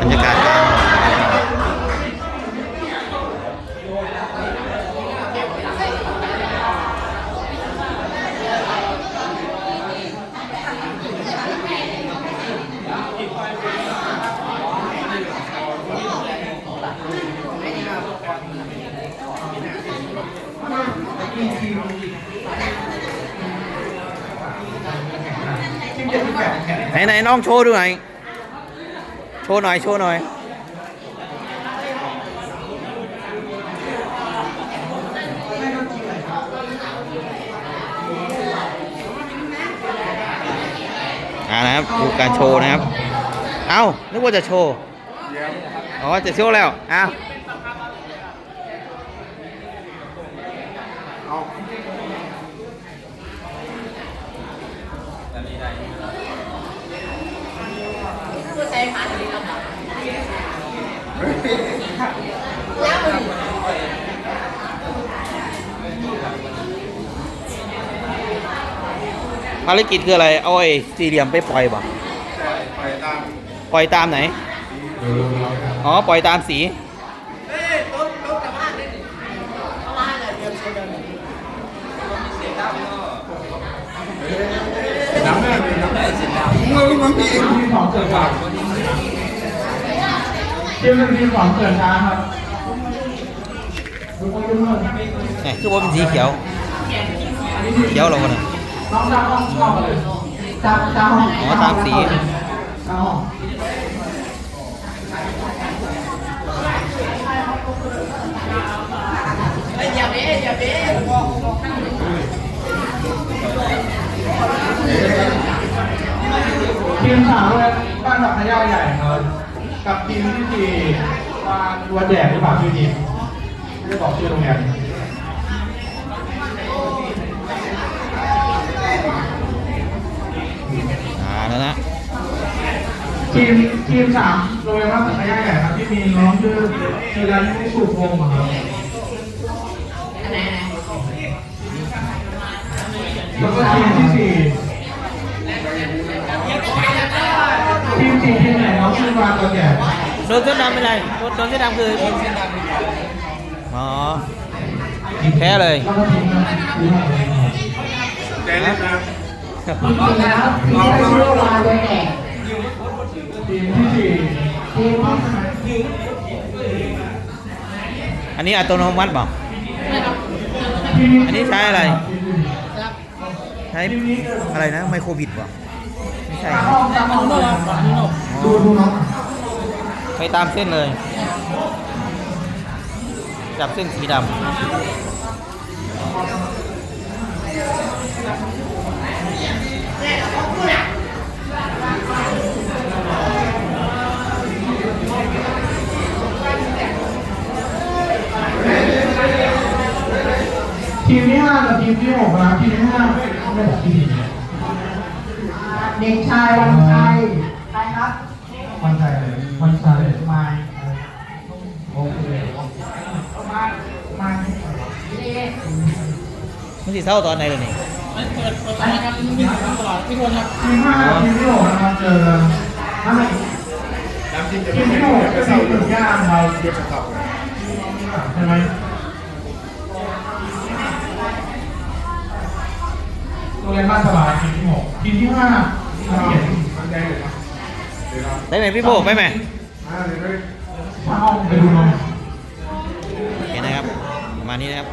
บรรยากาศการไหนไหนน้องโชว์ดูหน่อย โชว์หน่อย โชว์หน่อยอ่านะครับดูการโชว์นะครับ เอ้า นึกว่าจะโชว์ อ๋อ จะโชว์แล้วอ้าว ภารกิจคืออะไร เอาไอ้สี่เหลี่ยมไปปล่อยบ่ปล่อยตามไหน อ๋อ ปล่อยตามสีทีมของเกิดจาก ทีมเป็นทีมของเกิดช้าครับทุกคนทุกคนแหมคือว่าเป็นสีเขียว เขียวเราคนน่ะน้องดาวห้องเข้ามาเลยดาวดาวห้องอ๋อตามสีดาวห้องทีมสามเลยบ้านแบบพะเยาใหญ่ครับ กับทีมที่สี่บ้านวัดแดดหรือเปล่าชื่อทีมไม่ได้บอกชื่อโรงเรียนอ่าแล้วนะทีมทีมสามโรงเรียนวัดสังขยาใหญ่ครับที่มีน้องชื่อชื่อรันที่สุพงศ์ครับแล้วก็ทีมที่สี่ ทีมสีทีมไหนน้องชื่อวานตัวแก่โดนเสื้อดำเป็นไรโดนโดนเสื้อดำคืออ๋อแพ้เลยแล้วก็ทีมนั้นทีมนั้นแดนนะครับทีมนะครับทีมที่ชื่อวาตัวแก่ทีมที่สี่ทีมที่อันนี้อัตโนมัติเปล่อันนี้ใช้อะไร ใช้อะไรนะไมโครบิดเปล่ไม่ใช่ ดูดูน้องไปตามเส้นเลย จับเส้นสีดำทีมที่ห้ากับทีมที่หกนะทีมที่ห้าไม่บอกทีมเด็กชายวันชัยใครครับ วันชัยวันชัยมาโอเคมามามันสิเศร้าตอนไหนเลยนี่ทีมห้ากับทีมที่หกนะครับเจอกันไมทีมที่หกก็ทีมหนึ่งย่างเราเก็บกระสอบใช่ไหมโรงเรียนบ้านสบายทีมที่หกทีมที่ห้าเราเห็นมันได้เลยครับ ได้ไหมพี่โบกได้ไหมโอเคนะครับ ประมาณนี้นะครับ